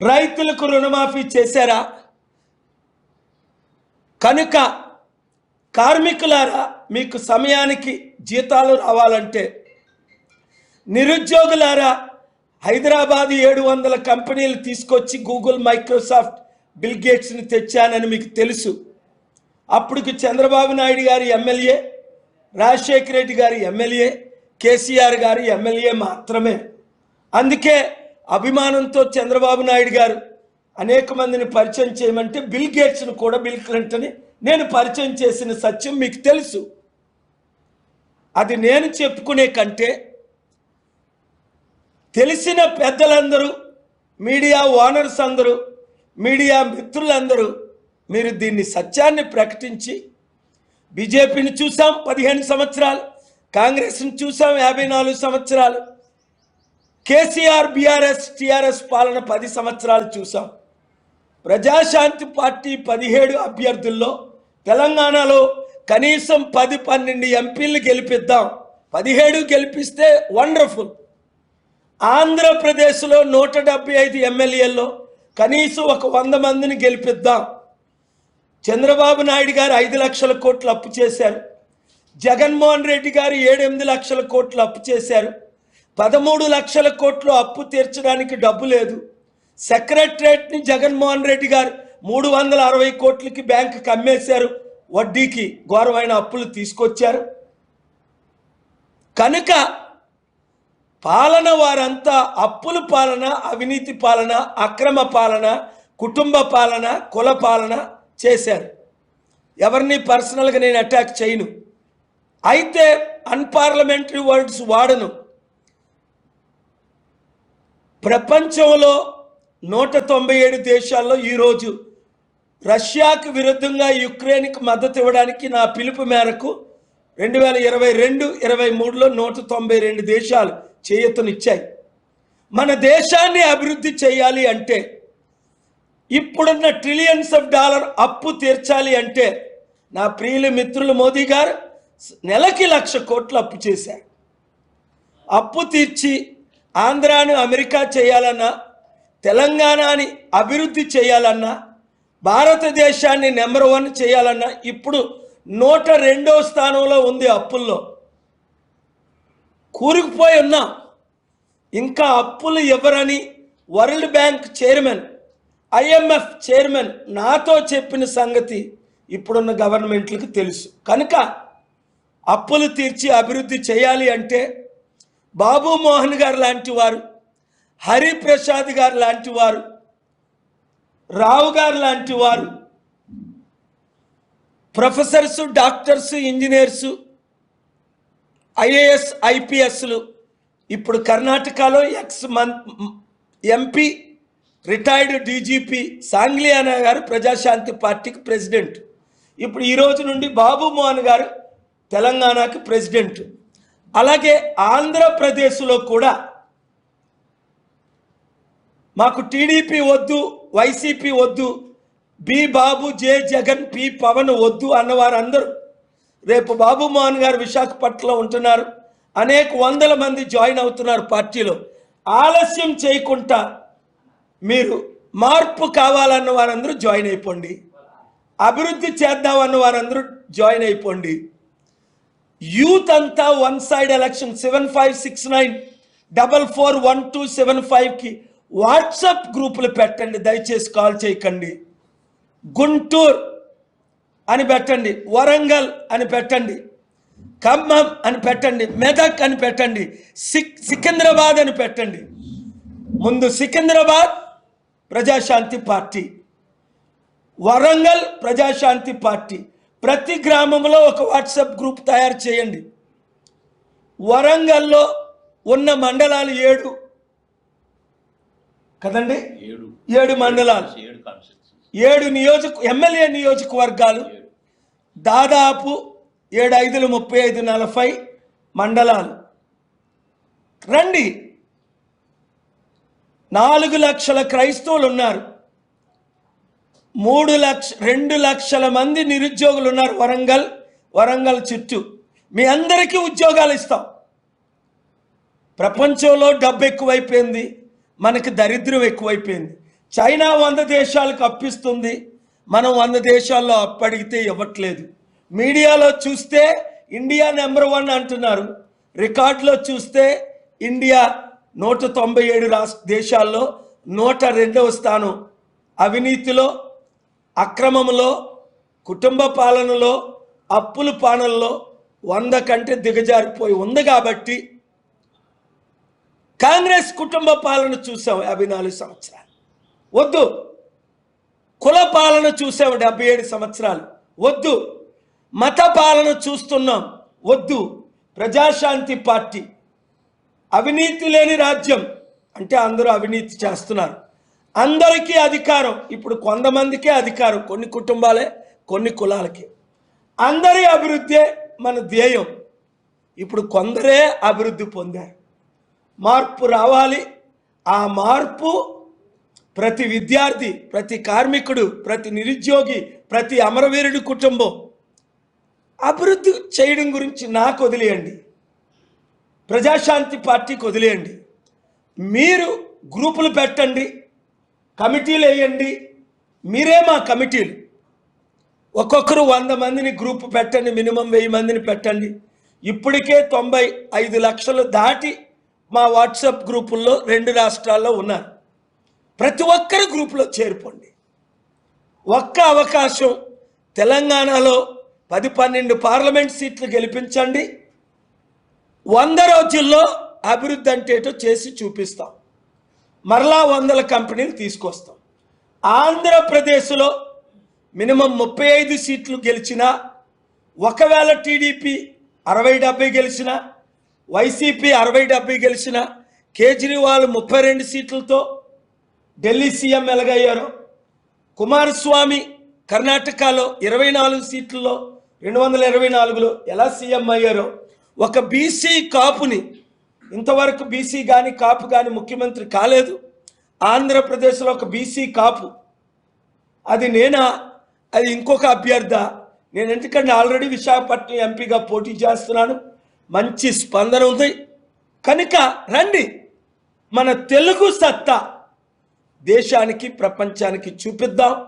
రైతులకు రుణమాఫీ చేశారా? కనుక కార్మికులారా మీకు సమయానికి జీతాలు రావాలంటే నిరుద్యోగులారా హైదరాబాద్ ఏడు వందల కంపెనీలు తీసుకొచ్చి గూగుల్ మైక్రోసాఫ్ట్ బిల్ గేట్స్ని తెచ్చానని మీకు తెలుసు. అప్పటికి చంద్రబాబు నాయుడు గారి ఎమ్మెల్యే రాజశేఖర రెడ్డి గారి ఎమ్మెల్యే కేసీఆర్ గారి ఎమ్మెల్యే మాత్రమే. అందుకే అభిమానంతో చంద్రబాబు నాయుడు గారు అనేక మందిని పరిచయం చేయమంటే బిల్ గేట్స్ను కూడా బిల్ క్లింటన్ నేను పరిచయం చేసిన సత్యం మీకు తెలుసు. అది నేను చెప్పుకునే కంటే తెలిసిన పెద్దలందరూ మీడియా ఓనర్స్ అందరూ మీడియా మిత్రులందరూ మీరు దీన్ని సత్యాన్ని ప్రకటించి బీజేపీని చూసాం పదిహేను సంవత్సరాలు కాంగ్రెస్ని చూసాం యాభై నాలుగు సంవత్సరాలు. కేసీఆర్ బీఆర్ఎస్ టీఆర్ఎస్ పాలన పది సంవత్సరాలు చూసాం. ప్రజాశాంతి పార్టీ పదిహేడు అభ్యర్థుల్లో తెలంగాణలో కనీసం పది పన్నెండు ఎంపీలు గెలిపిద్దాం. పదిహేడు గెలిపిస్తే వండర్ఫుల్. ఆంధ్రప్రదేశ్లో నూట డెబ్బై ఐదు ఎమ్మెల్యేల్లో కనీసం ఒక వంద మందిని గెలిపిద్దాం. చంద్రబాబు నాయుడు గారు ఐదు లక్షల కోట్లు అప్పు చేశారు. జగన్మోహన్ రెడ్డి గారు ఏడెనిమిది లక్షల కోట్లు అప్పు చేశారు. పదమూడు లక్షల కోట్లు అప్పు తీర్చడానికి డబ్బు లేదు. సెక్రటరేట్ని జగన్మోహన్ రెడ్డి గారు మూడు వందల అరవై కోట్లకి బ్యాంకుకి అమ్మేశారు వడ్డీకి ఘోరమైన అప్పులు తీసుకొచ్చారు. కనుక పాలన వారంతా అప్పుల పాలన అవినీతి పాలన అక్రమ పాలన కుటుంబ పాలన కుల పాలన చేశారు. ఎవరిని పర్సనల్గా నేను అటాక్ చేయను. అయితే అన్పార్లమెంటరీ వర్డ్స్ వాడను. ప్రపంచంలో నూట తొంభై ఏడు దేశాల్లో ఈరోజు రష్యాకు విరుద్ధంగా యుక్రెయిన్కి మద్దతు ఇవ్వడానికి నా పిలుపు మేరకు రెండు వేల ఇరవై రెండు ఇరవై మూడులో నూట తొంభై రెండు దేశాలు చేయతనిచ్చాయి. మన దేశాన్ని అభివృద్ధి చేయాలి అంటే ఇప్పుడున్న ట్రిలియన్స్ ఆఫ్ డాలర్ అప్పు తీర్చాలి అంటే నా ప్రియుల మిత్రులు మోదీ గారు నెలకి లక్ష కోట్లు అప్పు చేశారు. అప్పు తీర్చి ఆంధ్రాను అమెరికా చేయాలన్నా తెలంగాణని అభివృద్ధి చేయాలన్నా భారతదేశాన్ని నెంబర్ వన్ చేయాలన్నా ఇప్పుడు నూట రెండో స్థానంలో ఉంది అప్పుల్లో. కూరుకుపోయి ఉన్నాం. ఇంకా అప్పులు ఇవ్వరని world bank chairman IMF chairman నాతో చెప్పిన సంగతి ఇప్పుడున్న గవర్నమెంట్లకు తెలుసు. కనుక అప్పులు తీర్చి అభివృద్ధి చేయాలి అంటే బాబు మోహన్ గారు లాంటి వారు హరిప్రసాద్ గారు లాంటి వారు రావు గారు లాంటి వారు ప్రొఫెసర్స్ డాక్టర్స్ ఇంజనీర్స్ ఐఏఎస్ ఐపీఎస్లు ఇప్పుడు కర్ణాటకలో X Mann MP retired DGP Sangliana గారు ప్రజాశాంతి పార్టీకి ప్రెసిడెంట్. ఇప్పుడు ఈ రోజు నుండి బాబు మోహన్ గారు తెలంగాణకి ప్రెసిడెంట్. అలాగే ఆంధ్రప్రదేశ్లో కూడా మాకు టీడీపీ వద్దు వైసీపీ వద్దు B Babu J Jagan P Pavan వద్దు అన్నవారందరూ రేపు బాబు మోహన్ గారు విశాఖపట్నంలో ఉంటున్నారు. అనేక వందల మంది జాయిన్ అవుతున్నారు పార్టీలో. ఆలస్యం చేయకుండా మీరు మార్పు కావాలన్న వారందరూ జాయిన్ అయిపోండి. అభివృద్ధి చేద్దామన్న వారందరూ జాయిన్ అయిపోండి. యూత్ అంతా one side election seven five six nine double four one two seven ఫైవ్కి వాట్సాప్ గ్రూపులు పెట్టండి దయచేసి కాల్ చేయకండి. గుంటూరు అని పెట్టండి వరంగల్ అని పెట్టండి ఖమ్మం అని పెట్టండి మెదక్ అని పెట్టండి సిక్ సికింద్రాబాద్ అని పెట్టండి. ముందు సికింద్రాబాద్ ప్రజాశాంతి పార్టీ వరంగల్ ప్రజాశాంతి పార్టీ ప్రతి గ్రామంలో ఒక వాట్సాప్ గ్రూప్ తయారు చేయండి. వరంగల్లో ఉన్న మండలాలు ఏడు. కదండి? ఏడు. మండలాలు. ఏడు నియోజక ఎమ్మెల్యే నియోజకవర్గాలు. దాదాపు ఏడు ఐదులు ముప్పై ఐదు నలభై మండలాలు. రండి. నాలుగు లక్షల క్రైస్తవులు ఉన్నారు మూడు లక్ష రెండు లక్షల మంది నిరుద్యోగులు ఉన్నారు వరంగల్ వరంగల్ చుట్టూ. మీ అందరికీ ఉద్యోగాలు ఇస్తాం. ప్రపంచంలో డబ్బు ఎక్కువైపోయింది మనకి దరిద్రం ఎక్కువైపోయింది. చైనా వంద దేశాలకు అప్పిస్తుంది మనం వంద దేశాల్లో అప్పడిగితే ఇవ్వట్లేదు. మీడియాలో చూస్తే ఇండియా నెంబర్ వన్ అంటున్నారు. రికార్డులో చూస్తే ఇండియా నూట తొంభై ఏడు రాష్ట్ర దేశాల్లో నూట రెండవ స్థానం. అవినీతిలో అక్రమంలో కుటుంబ పాలనలో అప్పుల పాలనలో వంద కంటే దిగజారిపోయి ఉంది కాబట్టి కాంగ్రెస్ కుటుంబ పాలన చూసాం యాభై నాలుగు సంవత్సరాలు. వద్దు. కుల పాలన చూసాం డెబ్బై ఏడు సంవత్సరాలు. వద్దు. మత పాలన చూస్తున్నాం. వద్దు. ప్రజాశాంతి పార్టీ. అవినీతి లేని రాజ్యం. అంటే అందరూ అవినీతి చేస్తున్నారు. అందరికీ అధికారం. ఇప్పుడు కొంతమందికే అధికారం. కొన్ని కుటుంబాలే కొన్ని కులాలకి. అందరి అభివృద్ధే మన ధ్యేయం. ఇప్పుడు కొందరే అభివృద్ధి పొందారు. మార్పు రావాలి. ఆ మార్పు ప్రతి విద్యార్థి ప్రతి కార్మికుడు ప్రతి నిరుద్యోగి ప్రతి అమరవీరుడి కుటుంబం అభివృద్ధి చేయడం గురించి నాకు వదిలేయండి. ప్రజాశాంతి పార్టీకి వదిలేయండి. మీరు గ్రూపులు పెట్టండి. కమిటీలు వేయండి. మీరే మా కమిటీలు. ఒక్కొక్కరు వంద మందిని గ్రూప్ పెట్టండి మినిమం వెయ్యి మందిని పెట్టండి. ఇప్పటికే తొంభై ఐదు లక్షలు దాటి మా వాట్సాప్ గ్రూపుల్లో రెండు రాష్ట్రాల్లో ఉన్నారు. ప్రతి ఒక్కరు గ్రూపులో చేరిపోండి. ఒక్క అవకాశం తెలంగాణలో పది పన్నెండు పార్లమెంట్ సీట్లు గెలిపించండి. వంద రోజుల్లో అభివృద్ధి అంటే చేసి చూపిస్తాం. మరలా వందల కంపెనీలు తీసుకొస్తాం. ఆంధ్రప్రదేశ్లో మినిమం ముప్పై ఐదు సీట్లు గెలిచినా ఒకవేళ టీడీపీ అరవై డెబ్బై గెలిచిన వైసీపీ అరవై డెబ్బై గెలిచిన కేజ్రీవాల్ ముప్పై రెండు సీట్లతో ఢిల్లీ సీఎం ఎలాగయ్యారు కుమారస్వామి కర్ణాటకలో ఇరవై నాలుగు సీట్లలో రెండు వందల ఇరవై నాలుగులో ఎలా సీఎం అయ్యారో ఒక బీసీ కాపుని ఇంతవరకు బీసీ కానీ కాపు కానీ ముఖ్యమంత్రి కాలేదు. ఆంధ్రప్రదేశ్లో ఒక బీసీ కాపు. అది నేనా? అది ఇంకొక అభ్యర్థ. నేను ఎందుకంటే ఆల్రెడీ విశాఖపట్నం ఎంపీగా పోటీ చేస్తున్నాను. మంచి స్పందన ఉంది. కనుక రండి. మన తెలుగు సత్తా దేశానికి ప్రపంచానికి చూపిద్దాం.